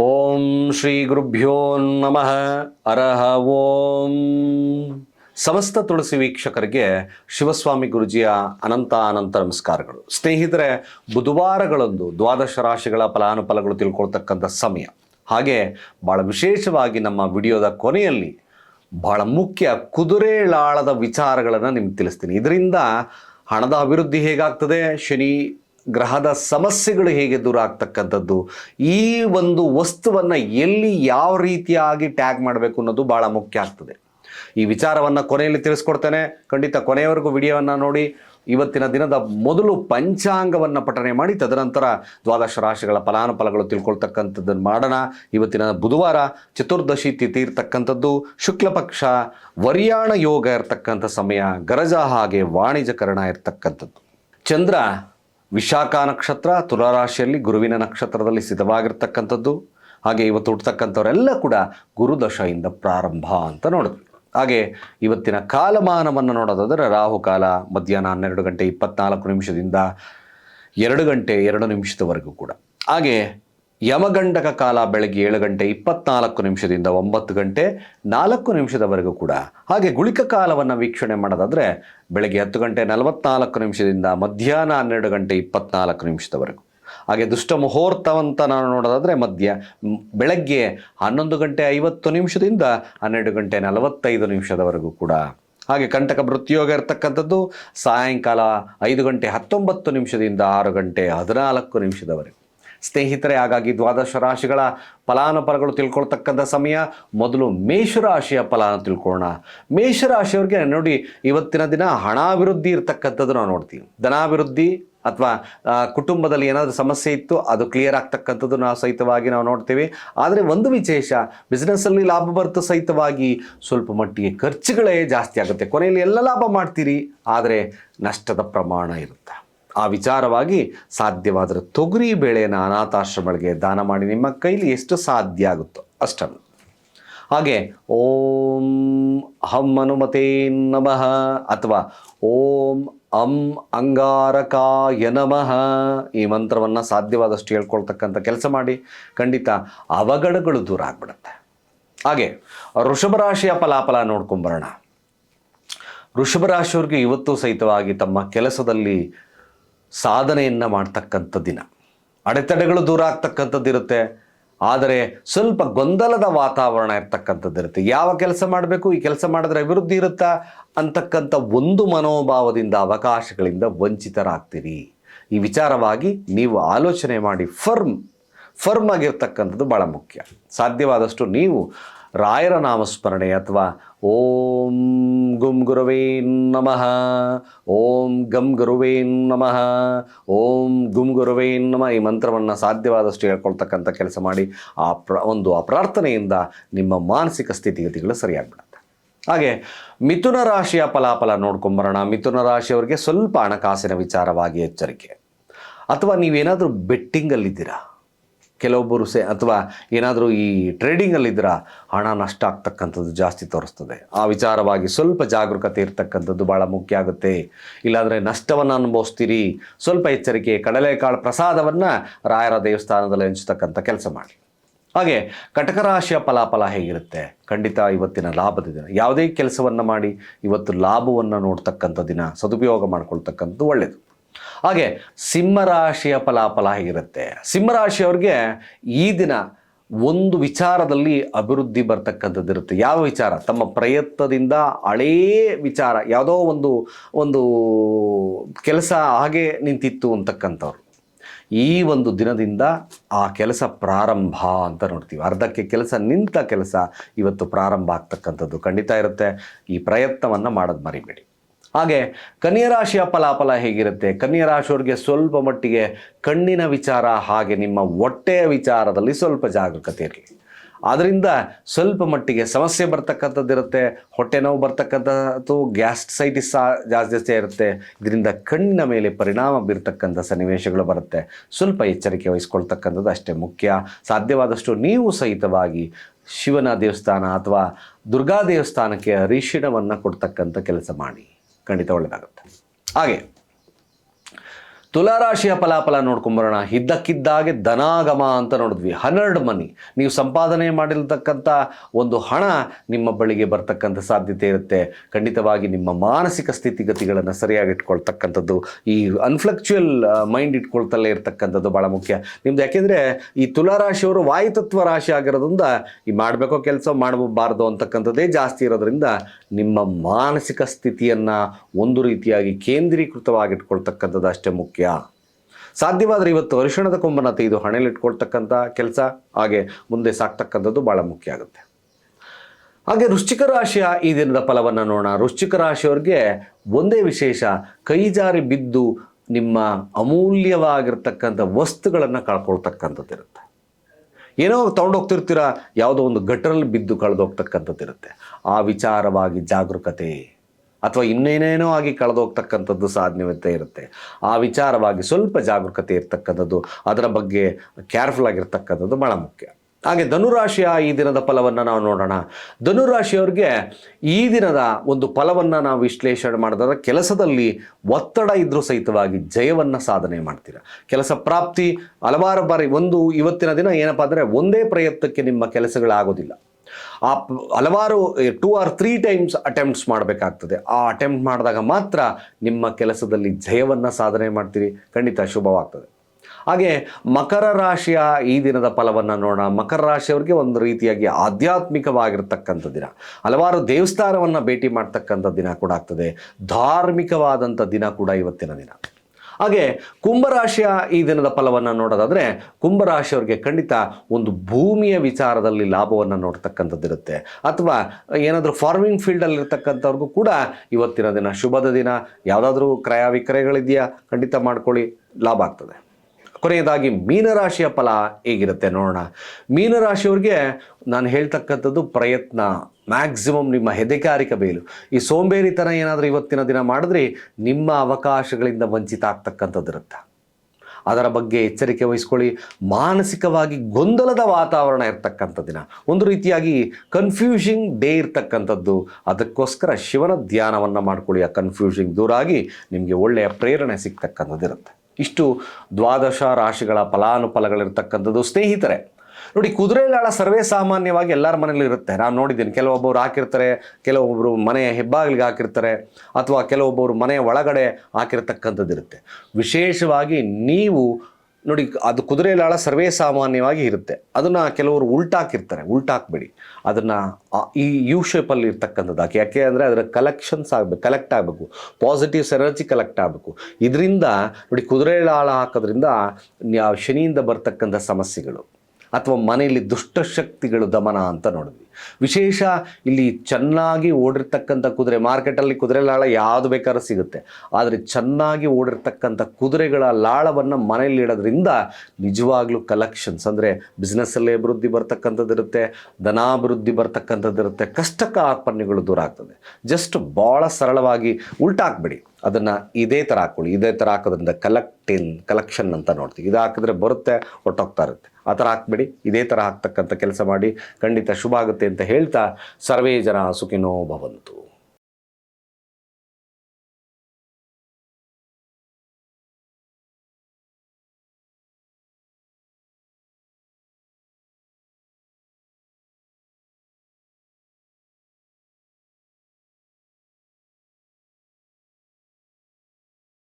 ಓಂ ಶ್ರೀ ಗುರುಭ್ಯೋ ನಮಃ. ಅರಹ ಓಂ. ಸಮಸ್ತ ತುಳಸಿ ವೀಕ್ಷಕರಿಗೆ ಶಿವಸ್ವಾಮಿ ಗುರುಜಿಯ ಅನಂತ ಅನಂತ ನಮಸ್ಕಾರಗಳು. ಸ್ನೇಹಿತರೆ, ಬುಧವಾರಗಳಂದು ದ್ವಾದಶ ರಾಶಿಗಳ ಫಲಾನುಫಲಗಳು ತಿಳ್ಕೊಳ್ತಕ್ಕಂಥ ಸಮಯ. ಹಾಗೆ ಭಾಳ ವಿಶೇಷವಾಗಿ ನಮ್ಮ ವಿಡಿಯೋದ ಕೊನೆಯಲ್ಲಿ ಬಹಳ ಮುಖ್ಯ ಕುದುರೆಳಾಳದ ವಿಚಾರಗಳನ್ನು ನಿಮ್ಗೆ ತಿಳಿಸ್ತೀನಿ. ಇದರಿಂದ ಹಣದ ಅಭಿವೃದ್ಧಿ ಹೇಗಾಗ್ತದೆ? ಶನಿ ಗ್ರಹದ ಸಮಸ್ಯೆಗಳು ಹೇಗೆ ದೂರ ಆಗ್ತಕ್ಕಂಥದ್ದು, ಈ ಒಂದು ವಸ್ತುವನ್ನು ಎಲ್ಲಿ ಯಾವ ರೀತಿಯಾಗಿ ಟ್ಯಾಗ್ ಮಾಡಬೇಕು ಅನ್ನೋದು ಭಾಳ ಮುಖ್ಯ ಆಗ್ತದೆ. ಈ ವಿಚಾರವನ್ನು ಕೊನೆಯಲ್ಲಿ ತಿಳಿಸ್ಕೊಡ್ತೇನೆ. ಖಂಡಿತ ಕೊನೆಯವರೆಗೂ ವಿಡಿಯೋವನ್ನು ನೋಡಿ, ಇವತ್ತಿನ ದಿನದ ಮೊದಲು ಪಂಚಾಂಗವನ್ನು ಪಠನೆ ಮಾಡಿ, ತದನಂತರ ದ್ವಾದಶ ರಾಶಿಗಳ ಫಲಾನುಫಲಗಳು ತಿಳ್ಕೊಳ್ತಕ್ಕಂಥದ್ದನ್ನು ಮಾಡೋಣ. ಇವತ್ತಿನ ಬುಧವಾರ ಚತುರ್ದಶಿ ತಿಥಿ ಇರ್ತಕ್ಕಂಥದ್ದು. ಶುಕ್ಲಪಕ್ಷ ವರ್ಯಾಣ ಯೋಗ ಇರ್ತಕ್ಕಂಥ ಸಮಯ, ಗರಜ ಹಾಗೆ ವಾಣಿಜ್ಯಕರಣ ಇರ್ತಕ್ಕಂಥದ್ದು. ಚಂದ್ರ ವಿಶಾಖ ನಕ್ಷತ್ರ ತುಲಾರಾಶಿಯಲ್ಲಿ ಗುರುವಿನ ನಕ್ಷತ್ರದಲ್ಲಿ ಸಿದ್ಧವಾಗಿರ್ತಕ್ಕಂಥದ್ದು. ಹಾಗೆ ಇವತ್ತು ಹುಟ್ಟತಕ್ಕಂಥವರೆಲ್ಲ ಕೂಡ ಗುರುದಶೆಯಿಂದ ಪ್ರಾರಂಭ ಅಂತ ನೋಡಿದ್ವಿ ಹಾಗೆ ಇವತ್ತಿನ ಕಾಲಮಾನವನ್ನು ನೋಡೋದಾದರೆ ರಾಹುಕಾಲ ಮಧ್ಯಾಹ್ನ ಹನ್ನೆರಡು ಗಂಟೆ ಇಪ್ಪತ್ನಾಲ್ಕು ನಿಮಿಷದಿಂದ ಎರಡು ಗಂಟೆ ಎರಡು ನಿಮಿಷದವರೆಗೂ ಕೂಡ. ಹಾಗೆ ಯಮಗಂಡಕ ಕಾಲ ಬೆಳಗ್ಗೆ ಏಳು ಗಂಟೆ ಇಪ್ಪತ್ನಾಲ್ಕು ನಿಮಿಷದಿಂದ ಒಂಬತ್ತು ಗಂಟೆ ನಾಲ್ಕು ನಿಮಿಷದವರೆಗೂ ಕೂಡ. ಹಾಗೆ ಗುಳಿಕ ಕಾಲವನ್ನು ವೀಕ್ಷಣೆ ಮಾಡೋದಾದರೆ ಬೆಳಗ್ಗೆ ಹತ್ತು ಗಂಟೆ ನಲವತ್ನಾಲ್ಕು ನಿಮಿಷದಿಂದ ಮಧ್ಯಾಹ್ನ ಹನ್ನೆರಡು ಗಂಟೆ ಇಪ್ಪತ್ನಾಲ್ಕು ನಿಮಿಷದವರೆಗೂ. ಹಾಗೆ ದುಷ್ಟ ಮುಹೂರ್ತವಂತ ನಾನು ನೋಡೋದಾದರೆ ಮಧ್ಯ ಬೆಳಗ್ಗೆ ಹನ್ನೊಂದು ಗಂಟೆ ಐವತ್ತು ನಿಮಿಷದಿಂದ ಹನ್ನೆರಡು ಗಂಟೆ ನಲವತ್ತೈದು ನಿಮಿಷದವರೆಗೂ ಕೂಡ. ಹಾಗೆ ಕಂಟಕ ಮೃತ್ಯೋಗ ಇರತಕ್ಕಂಥದ್ದು ಸಾಯಂಕಾಲ ಐದು ಗಂಟೆ ಹತ್ತೊಂಬತ್ತು ನಿಮಿಷದಿಂದ ಆರು ಗಂಟೆ ಹದಿನಾಲ್ಕು ನಿಮಿಷದವರೆಗೂ. ಸ್ನೇಹಿತರೆ, ಹಾಗಾಗಿ ದ್ವಾದಶ ರಾಶಿಗಳ ಫಲಾನುಫಲಗಳು ತಿಳ್ಕೊಳ್ತಕ್ಕಂಥ ಸಮಯ ಮೊದಲು ಮೇಷರಾಶಿಯ ಫಲಾನ ತಿಳ್ಕೊಳ್ಳೋಣ. ಮೇಷರಾಶಿಯವ್ರಿಗೆ ನೋಡಿ, ಇವತ್ತಿನ ದಿನ ಹಣಾಭಿವೃದ್ಧಿ ಇರ್ತಕ್ಕಂಥದ್ದು ನಾವು ನೋಡ್ತೀವಿ. ಧನಾಭಿವೃದ್ಧಿ ಅಥವಾ ಕುಟುಂಬದಲ್ಲಿ ಏನಾದರೂ ಸಮಸ್ಯೆ ಇತ್ತು, ಅದು ಕ್ಲಿಯರ್ ಆಗ್ತಕ್ಕಂಥದ್ದು ನಾವು ಸಹಿತವಾಗಿ ನಾವು ನೋಡ್ತೇವೆ. ಆದರೆ ಒಂದು ವಿಶೇಷ ಬಿಸ್ನೆಸ್ಸಲ್ಲಿ ಲಾಭ ಬರ್ತು ಸಹಿತವಾಗಿ ಸ್ವಲ್ಪ ಮಟ್ಟಿಗೆ ಖರ್ಚುಗಳೇ ಜಾಸ್ತಿ ಆಗುತ್ತೆ. ಕೊನೆಯಲ್ಲಿ ಎಲ್ಲ ಲಾಭ ಮಾಡ್ತೀರಿ, ಆದರೆ ನಷ್ಟದ ಪ್ರಮಾಣ ಇರುತ್ತೆ? ಆ ವಿಚಾರವಾಗಿ ಸಾಧ್ಯವಾದರೆ ತೊಗರಿ ಬೇಳೆನ ಅನಾಥಾಶ್ರಮಗಳಿಗೆ ದಾನ ಮಾಡಿ ನಿಮ್ಮ ಕೈಲಿ ಎಷ್ಟು ಸಾಧ್ಯ ಆಗುತ್ತೋ ಅಷ್ಟನ್ನು. ಹಾಗೆ ಓಂ ಹಂ ಹನುಮತೇ ನಮಃ ಅಥವಾ ಓಂ ಅಂ ಅಂಗಾರಕಾಯ ನಮಃ ಈ ಮಂತ್ರವನ್ನು ಸಾಧ್ಯವಾದಷ್ಟು ಹೇಳ್ಕೊಳ್ತಕ್ಕಂಥ ಕೆಲಸ ಮಾಡಿ ಖಂಡಿತ ಅವಘಡಗಳು ದೂರ ಆಗ್ಬಿಡುತ್ತೆ. ಹಾಗೆ ರಾಶಿಯ ಫಲಾಫಲ ನೋಡ್ಕೊಂಬರೋಣ ಋಷಭರಾಶಿಯವ್ರಿಗೆ ಇವತ್ತು ಸಹಿತವಾಗಿ ತಮ್ಮ ಕೆಲಸದಲ್ಲಿ ಸಾಧನೆಯನ್ನು ಮಾಡ್ತಕ್ಕಂಥ ದಿನ. ಅಡೆತಡೆಗಳು ದೂರ ಆಗ್ತಕ್ಕಂಥದ್ದಿರುತ್ತೆ ಆದರೆ ಸ್ವಲ್ಪ ಗೊಂದಲದ ವಾತಾವರಣ ಇರ್ತಕ್ಕಂಥದ್ದಿರುತ್ತೆ ಯಾವ ಕೆಲಸ ಮಾಡಬೇಕು? ಈ ಕೆಲಸ ಮಾಡಿದ್ರೆ ಅಭಿವೃದ್ಧಿ ಇರುತ್ತಾ? ಅಂತಕ್ಕಂಥ ಒಂದು ಮನೋಭಾವದಿಂದ, ಅವಕಾಶಗಳಿಂದ ವಂಚಿತರಾಗ್ತೀರಿ. ಈ ವಿಚಾರವಾಗಿ ನೀವು ಆಲೋಚನೆ ಮಾಡಿ, ಫರ್ಮ್ ಫರ್ಮ್ ಆಗಿರ್ತಕ್ಕಂಥದ್ದು ಭಾಳ ಮುಖ್ಯ. ಸಾಧ್ಯವಾದಷ್ಟು ನೀವು ರಾಯರ ನಾಮಸ್ಮರಣೆ ಅಥವಾ ಓಂ ಗುಂ ಗುರುವೇ ನಮಃ, ಓಂ ಗಂ ಗುರುವೇ ನಮಃ, ಓಂ ಗುಂ ಗುರುವೇ ನಮಃ ಈ ಮಂತ್ರವನ್ನು ಸಾಧ್ಯವಾದಷ್ಟು ಹೇಳ್ಕೊಳ್ತಕ್ಕಂಥ ಕೆಲಸ ಮಾಡಿ ಆ ಪ್ರ, ಒಂದು ಆ ಪ್ರಾರ್ಥನೆಯಿಂದ ನಿಮ್ಮ ಮಾನಸಿಕ ಸ್ಥಿತಿಗತಿಗಳು ಸರಿಯಾಗ್ಬಿಡುತ್ತೆ. ಹಾಗೆ ಮಿಥುನ ರಾಶಿಯ ಫಲಾಫಲ ನೋಡ್ಕೊಂಬರೋಣ. ಮಿಥುನ ರಾಶಿಯವರಿಗೆ ಸ್ವಲ್ಪ ಹಣಕಾಸಿನ ವಿಚಾರವಾಗಿ ಎಚ್ಚರಿಕೆ. ಅಥವಾ ನೀವೇನಾದರೂ ಬೆಟ್ಟಿಂಗಲ್ಲಿದ್ದೀರಾ? ಕೆಲವೊಬ್ಬರು ಸೆ, ಅಥವಾ ಏನಾದರೂ ಈ ಟ್ರೇಡಿಂಗಲ್ಲಿದ್ದರ, ಹಣ ನಷ್ಟ ಆಗ್ತಕ್ಕಂಥದ್ದು ಜಾಸ್ತಿ ತೋರಿಸ್ತದೆ. ಆ ವಿಚಾರವಾಗಿ ಸ್ವಲ್ಪ ಜಾಗರೂಕತೆ ಇರ್ತಕ್ಕಂಥದ್ದು ಭಾಳ ಮುಖ್ಯ ಆಗುತ್ತೆ. ಇಲ್ಲಾಂದರೆ ನಷ್ಟವನ್ನು ಅನುಭವಿಸ್ತೀರಿ. ಸ್ವಲ್ಪ ಎಚ್ಚರಿಕೆ, ಕಡಲೆಕಾಳು ಪ್ರಸಾದವನ್ನು ರಾಯರ ದೇವಸ್ಥಾನದಲ್ಲಿ ಹಂಚತಕ್ಕಂಥ ಕೆಲಸ ಮಾಡಿ. ಹಾಗೆ ಕಟಕರಾಶಿಯ ಫಲಾಫಲ ಹೇಗಿರುತ್ತೆ? ಖಂಡಿತ ಇವತ್ತಿನ ಲಾಭದ ದಿನ. ಯಾವುದೇ ಕೆಲಸವನ್ನು ಮಾಡಿ, ಇವತ್ತು ಲಾಭವನ್ನು ನೋಡ್ತಕ್ಕಂಥ ದಿನ, ಸದುಪಯೋಗ ಮಾಡ್ಕೊಳ್ತಕ್ಕಂಥದ್ದು ಒಳ್ಳೆಯದು ಹಾಗೆ ಸಿಂಹರಾಶಿಯ ಫಲಾಫಲ ಹೇಗಿರುತ್ತೆ? ಸಿಂಹರಾಶಿಯವ್ರಿಗೆ ಈ ದಿನ ಒಂದು ವಿಚಾರದಲ್ಲಿ ಅಭಿವೃದ್ಧಿ ಬರ್ತಕ್ಕಂಥದ್ದು ಇರುತ್ತೆ. ಯಾವ ವಿಚಾರ? ತಮ್ಮ ಪ್ರಯತ್ನದಿಂದ ಹಳೇ ವಿಚಾರ, ಯಾವುದೋ ಒಂದು ಒಂದು ಕೆಲಸ ಹಾಗೆ ನಿಂತಿತ್ತು ಅಂತಕ್ಕಂಥವ್ರು. ಈ ಒಂದು ದಿನದಿಂದ ಆ ಕೆಲಸ ಪ್ರಾರಂಭ ಅಂತ ನೋಡ್ತೀವಿ. ಅರ್ಧಕ್ಕೆ ಕೆಲಸ ನಿಂತ ಕೆಲಸ ಇವತ್ತು ಪ್ರಾರಂಭ ಆಗ್ತಕ್ಕಂಥದ್ದು ಖಂಡಿತ ಇರುತ್ತೆ. ಈ ಪ್ರಯತ್ನವನ್ನು ಮಾಡೋದು ಮರಿಬೇಡಿ. ಹಾಗೆ ಕನ್ಯಾ ರಾಶಿಯ ಫಲಾಫಲ ಹೇಗಿರುತ್ತೆ? ಕನ್ಯಾ ರಾಶಿಯವ್ರಿಗೆ ಸ್ವಲ್ಪ ಮಟ್ಟಿಗೆ ಕಣ್ಣಿನ ವಿಚಾರ ಹಾಗೆ ನಿಮ್ಮ ಹೊಟ್ಟೆಯ ವಿಚಾರದಲ್ಲಿ ಸ್ವಲ್ಪ ಜಾಗರೂಕತೆ ಇರಲಿ. ಆದ್ದರಿಂದ ಸ್ವಲ್ಪ ಮಟ್ಟಿಗೆ ಸಮಸ್ಯೆ ಬರ್ತಕ್ಕಂಥದ್ದಿರುತ್ತೆ ಹೊಟ್ಟೆ ನೋವು ಬರ್ತಕ್ಕಂಥದ್ದು, ಗ್ಯಾಸ್ಟ್ರೈಟಿಸ್ ಜಾಸ್ತಿ ಜಾಸ್ತಿ ಇರುತ್ತೆ. ಇದರಿಂದ ಕಣ್ಣಿನ ಮೇಲೆ ಪರಿಣಾಮ ಬೀರ್ತಕ್ಕಂಥ ಸನ್ನಿವೇಶಗಳು ಬರುತ್ತೆ. ಸ್ವಲ್ಪ ಎಚ್ಚರಿಕೆ ವಹಿಸ್ಕೊಳ್ತಕ್ಕಂಥದ್ದು ಅಷ್ಟೇ ಮುಖ್ಯ. ಸಾಧ್ಯವಾದಷ್ಟು ನೀವು ಸಹಿತವಾಗಿ ಶಿವನ ದೇವಸ್ಥಾನ ಅಥವಾ ದುರ್ಗಾ ದೇವಸ್ಥಾನಕ್ಕೆ ಅರಿಶಿಣವನ್ನು ಕೊಡ್ತಕ್ಕಂಥ ಕೆಲಸ ಮಾಡಿ. ಖಂಡಿತ ಒಳ್ಳೆಯದಾಗುತ್ತೆ ಹಾಗೆ ತುಲಾರಾಶಿಯ ಫಲಾಫಲ ನೋಡ್ಕೊಂಬರೋಣ. ಇದ್ದಕ್ಕಿದ್ದಾಗೆ ಧನಾಗಮ ಅಂತ ನೋಡಿದ್ವಿ. ಹನ್ನೆರಡು ಮನಿ. ನೀವು ಸಂಪಾದನೆ ಮಾಡಿರ್ತಕ್ಕಂಥ ಒಂದು ಹಣ ನಿಮ್ಮ ಬಳಿಗೆ ಬರ್ತಕ್ಕಂಥ ಸಾಧ್ಯತೆ ಇರುತ್ತೆ. ಖಂಡಿತವಾಗಿ ನಿಮ್ಮ ಮಾನಸಿಕ ಸ್ಥಿತಿಗತಿಗಳನ್ನು ಸರಿಯಾಗಿ ಇಟ್ಕೊಳ್ತಕ್ಕಂಥದ್ದು, ಈ ಅನ್ಫ್ಲೆಕ್ಚುಯಲ್ ಮೈಂಡ್ ಇಟ್ಕೊಳ್ತಲ್ಲೇ ಇರತಕ್ಕಂಥದ್ದು ಭಾಳ ಮುಖ್ಯ. ನಿಮ್ದು ಯಾಕೆಂದರೆ ಈ ತುಲಾರಾಶಿಯವರು ವಾಯುತತ್ವ ರಾಶಿ ಆಗಿರೋದ್ರಿಂದ ಈ ಮಾಡಬೇಕೋ ಕೆಲಸ ಮಾಡಬಾರ್ದು ಅಂತಕ್ಕಂಥದ್ದೇ ಜಾಸ್ತಿ ಇರೋದ್ರಿಂದ ನಿಮ್ಮ ಮಾನಸಿಕ ಸ್ಥಿತಿಯನ್ನು ಒಂದು ರೀತಿಯಾಗಿ ಕೇಂದ್ರೀಕೃತವಾಗಿಟ್ಕೊಳ್ತಕ್ಕಂಥದ್ದು ಅಷ್ಟೇ ಮುಖ್ಯ. ಸಾಧ್ಯವಾದರೆ ಇವತ್ತು ಅರಿಶಿಣದ ಕೊಂಬನ ತೆಗೆದು ಹಣೆಯಲ್ಲಿಟ್ಕೊಳ್ತಕ್ಕಂಥ ಕೆಲಸ ಹಾಗೆ ಮುಂದೆ ಸಾಕ್ತಕ್ಕಂಥದ್ದು ಭಾಳ ಮುಖ್ಯ ಆಗುತ್ತೆ. ಹಾಗೆ ವೃಶ್ಚಿಕ ರಾಶಿಯ ಈ ದಿನದ ಫಲವನ್ನು ನೋಡೋಣ. ವೃಶ್ಚಿಕ ರಾಶಿಯವ್ರಿಗೆ ಒಂದೇ ವಿಶೇಷ ಕೈ ಜಾರಿ ಬಿದ್ದು ನಿಮ್ಮ ಅಮೂಲ್ಯವಾಗಿರ್ತಕ್ಕಂಥ ವಸ್ತುಗಳನ್ನು ಕಳ್ಕೊಳ್ತಕ್ಕಂಥದ್ದು ಇರುತ್ತೆ. ಏನೋ ತೊಗೊಂಡೋಗ್ತಿರ್ತೀರ ಯಾವುದೋ ಒಂದು ಗಟ್ಟರಲ್ಲಿ ಬಿದ್ದು ಕಳೆದೋಗ್ತಕ್ಕಂಥದ್ದು ಇರುತ್ತೆ. ಆ ವಿಚಾರವಾಗಿ ಜಾಗರೂಕತೆ. ಅಥವಾ ಇನ್ನೇನೇನೋ ಆಗಿ ಕಳೆದೋಗ್ತಕ್ಕಂಥದ್ದು ಸಾಧ್ಯತೆ ಇರುತ್ತೆ. ಆ ವಿಚಾರವಾಗಿ ಸ್ವಲ್ಪ ಜಾಗರೂಕತೆ ಇರ್ತಕ್ಕಂಥದ್ದು, ಅದರ ಬಗ್ಗೆ ಕೇರ್ಫುಲ್ ಆಗಿರ್ತಕ್ಕಂಥದ್ದು ಭಾಳ ಮುಖ್ಯ. ಹಾಗೆ ಧನುರಾಶಿಯ ಈ ದಿನದ ಫಲವನ್ನು ನಾವು ನೋಡೋಣ. ಧನುರಾಶಿಯವ್ರಿಗೆ ಈ ದಿನದ ಒಂದು ಫಲವನ್ನು ನಾವು ವಿಶ್ಲೇಷಣೆ ಮಾಡಿದಾಗ ಕೆಲಸದಲ್ಲಿ ಒತ್ತಡ ಇದ್ದರೂ ಸಹಿತವಾಗಿ ಜಯವನ್ನು ಸಾಧನೆ ಮಾಡ್ತೀರಾ. ಕೆಲಸ ಪ್ರಾಪ್ತಿ ಹಲವಾರು ಬಾರಿ ಒಂದು ಇವತ್ತಿನ ದಿನ ಏನಪ್ಪ ಅಂದರೆ ಒಂದೇ ಪ್ರಯತ್ನಕ್ಕೆ ನಿಮ್ಮ ಕೆಲಸಗಳಾಗೋದಿಲ್ಲ. ಆ ಹಲವಾರು two or three times attempts ಮಾಡಬೇಕಾಗ್ತದೆ. ಆ ಅಟೆಂಪ್ಟ್ ಮಾಡಿದಾಗ ಮಾತ್ರ ನಿಮ್ಮ ಕೆಲಸದಲ್ಲಿ ಜಯವನ್ನು ಸಾಧನೆ ಮಾಡ್ತೀರಿ. ಖಂಡಿತ ಶುಭವಾಗ್ತದೆ. ಹಾಗೆ ಮಕರ ರಾಶಿಯ ಈ ದಿನದ ಫಲವನ್ನು ನೋಡೋಣ. ಮಕರ ರಾಶಿಯವರಿಗೆ ಒಂದು ರೀತಿಯಾಗಿ ಆಧ್ಯಾತ್ಮಿಕವಾಗಿರ್ತಕ್ಕಂಥ ದಿನ. ಹಲವಾರು ದೇವಸ್ಥಾನವನ್ನು ಭೇಟಿ ಮಾಡ್ತಕ್ಕಂಥ ದಿನ ಕೂಡ ಆಗ್ತದೆ. ಧಾರ್ಮಿಕವಾದಂಥ ದಿನ ಕೂಡ ಇವತ್ತಿನ ದಿನ. ಹಾಗೆ ಕುಂಭರಾಶಿಯ ಈ ದಿನದ ಫಲವನ್ನು ನೋಡೋದಾದರೆ ಕುಂಭರಾಶಿಯವರಿಗೆ ಖಂಡಿತ ಒಂದು ಭೂಮಿಯ ವಿಚಾರದಲ್ಲಿ ಲಾಭವನ್ನು ನೋಡ್ತಕ್ಕಂಥದ್ದಿರುತ್ತೆ. ಅಥವಾ ಏನಾದರೂ ಫಾರ್ಮಿಂಗ್ ಫೀಲ್ಡಲ್ಲಿರ್ತಕ್ಕಂಥವ್ರಿಗೂ ಕೂಡ ಇವತ್ತಿನ ದಿನ ಶುಭದ ದಿನ. ಯಾವುದಾದ್ರೂ ಕ್ರಯ ವಿಕ್ರಯಗಳಿದೆಯಾ, ಖಂಡಿತ ಮಾಡ್ಕೊಳ್ಳಿ, ಲಾಭ ಆಗ್ತದೆ. ಕೊನೆಯದಾಗಿ ಮೀನರಾಶಿಯ ಫಲ ಹೇಗಿರುತ್ತೆ ನೋಡೋಣ. ಮೀನರಾಶಿಯವ್ರಿಗೆ ನಾನು ಹೇಳ್ತಕ್ಕಂಥದ್ದು ಪ್ರಯತ್ನ. ಮ್ಯಾಕ್ಸಿಮಮ್ ನಿಮ್ಮ ಹೆದೆಕಾರಿಕ ಬೇಲು. ಈ ಸೋಂಬೇರಿತನ ಏನಾದರೂ ಇವತ್ತಿನ ದಿನ ಮಾಡಿದ್ರೆ ನಿಮ್ಮ ಅವಕಾಶಗಳಿಂದ ವಂಚಿತ ಆಗ್ತಕ್ಕಂಥದ್ದಿರುತ್ತೆ ಅದರ ಬಗ್ಗೆ ಎಚ್ಚರಿಕೆ ವಹಿಸ್ಕೊಳ್ಳಿ. ಮಾನಸಿಕವಾಗಿ ಗೊಂದಲದ ವಾತಾವರಣ ಇರ್ತಕ್ಕಂಥ ದಿನ. ಒಂದು ರೀತಿಯಾಗಿ ಕನ್ಫ್ಯೂಷಿಂಗ್ ಡೇ ಇರ್ತಕ್ಕಂಥದ್ದು. ಅದಕ್ಕೋಸ್ಕರ ಶಿವನ ಧ್ಯಾನವನ್ನು ಮಾಡ್ಕೊಳ್ಳಿ. ಆ ಕನ್ಫ್ಯೂಷಿಂಗ್ ದೂರ ಆಗಿ ನಿಮಗೆ ಒಳ್ಳೆಯ ಪ್ರೇರಣೆ ಸಿಗ್ತಕ್ಕಂಥದ್ದಿರುತ್ತೆ. ಇಷ್ಟು ದ್ವಾದಶ ರಾಶಿಗಳ ಫಲಾನುಫಲಗಳಿರ್ತಕ್ಕಂಥದ್ದು ಸ್ನೇಹಿತರೆ ನೋಡಿ ಕುದುರೆ ಲಾಳ ಸರ್ವೇ ಸಾಮಾನ್ಯವಾಗಿ ಎಲ್ಲರ ಮನೇಲಿ ಇರುತ್ತೆ. ನಾನು ನೋಡಿದ್ದೀನಿ ಕೆಲವೊಬ್ಬರು ಹಾಕಿರ್ತಾರೆ, ಕೆಲವೊಬ್ಬರು ಮನೆಯ ಹೆಬ್ಬಾಗಿಲಿಗೆ ಹಾಕಿರ್ತಾರೆ, ಅಥವಾ ಕೆಲವೊಬ್ಬರು ಮನೆಯ ಒಳಗಡೆ ಹಾಕಿರ್ತಕ್ಕಂಥದ್ದು ಇರುತ್ತೆ. ವಿಶೇಷವಾಗಿ ನೀವು, ನೋಡಿ, ಅದು ಕುದುರೆ ಲಾಳ ಸರ್ವೇ ಸಾಮಾನ್ಯವಾಗಿ ಇರುತ್ತೆ. ಅದನ್ನು ಕೆಲವರು ಉಲ್ಟಾಕಿರ್ತಾರೆ, ಉಲ್ಟಾಕ್ಬೇಡಿ. ಅದನ್ನು ಈ ಯು ಶೇಪಲ್ಲಿ ಇರ್ತಕ್ಕಂಥದ್ದು ಹಾಕಿ. ಯಾಕೆ ಅಂದರೆ ಅದರ ಕಲೆಕ್ಷನ್ಸ್ ಆಗಬೇಕು ಕಲೆಕ್ಟ್ ಆಗಬೇಕು. ಪಾಸಿಟಿವ್ಸ್ ಎನರ್ಜಿ ಕಲೆಕ್ಟ್ ಆಗಬೇಕು. ಇದರಿಂದ, ನೋಡಿ ಕುದುರೆ ಲಾಳ ಹಾಕೋದ್ರಿಂದ, ನ್ಯಾ- ಶನಿಯಿಂದ ಬರ್ತಕ್ಕಂಥ ಸಮಸ್ಯೆಗಳು. ಅಥವಾ ಮನೆಯಲ್ಲಿ ದುಷ್ಟಶಕ್ತಿಗಳು ದಮನ ಅಂತ ನೋಡಿದ್ವಿ. ವಿಶೇಷ ಇಲ್ಲಿ ಚೆನ್ನಾಗಿ ಓಡಿರ್ತಕ್ಕಂಥ ಕುದುರೆ, ಮಾರ್ಕೆಟಲ್ಲಿ ಕುದುರೆ ಲಾಳ ಯಾವುದು ಬೇಕಾದ್ರೂ ಸಿಗುತ್ತೆ. ಆದರೆ ಚೆನ್ನಾಗಿ ಓಡಿರ್ತಕ್ಕಂಥ ಕುದುರೆಗಳ ಲಾಳವನ್ನು ಮನೆಯಲ್ಲಿ ಇಡೋದ್ರಿಂದ ನಿಜವಾಗ್ಲೂ ಕಲೆಕ್ಷನ್ಸ್ ಅಂದರೆ ಬಿಸ್ನೆಸ್ಸಲ್ಲಿ ಅಭಿವೃದ್ಧಿ ಬರ್ತಕ್ಕಂಥದ್ದಿರುತ್ತೆ ಧನಾಭಿವೃದ್ಧಿ ಬರ್ತಕ್ಕಂಥದ್ದಿರುತ್ತೆ ಇರುತ್ತೆ ಕಷ್ಟ ಕಾರ್ಪಣ್ಯಗಳು ದೂರ ಆಗ್ತದೆ. ಜಸ್ಟ್ ಭಾಳ ಸರಳವಾಗಿ ಉಲ್ಟಾಕ್ಬಿಡಿ. ಅದನ್ನು ಇದೇ ಥರ ಹಾಕ್ಕೊಳ್ಳಿ ಇದೇ ಥರ ಹಾಕೋದ್ರಿಂದ ಕಲೆಕ್ಟಿನ್ ಕಲೆಕ್ಷನ್ ಅಂತ ನೋಡ್ತೀವಿ. ಇದು ಹಾಕಿದ್ರೆ ಬರುತ್ತೆ, ಒಟ್ಟೋಗ್ತಾ ಇರುತ್ತೆ. ಆ ಥರ ಹಾಕ್ಬೇಡಿ, ಇದೇ ಥರ ಹಾಕ್ತಕ್ಕಂಥ ಕೆಲಸ ಮಾಡಿ ಖಂಡಿತ ಶುಭ ಆಗುತ್ತೆ ಅಂತ ಹೇಳ್ತಾ ಸರ್ವೇ ಜನ ಸುಖಿನೋ ಭವಂತು.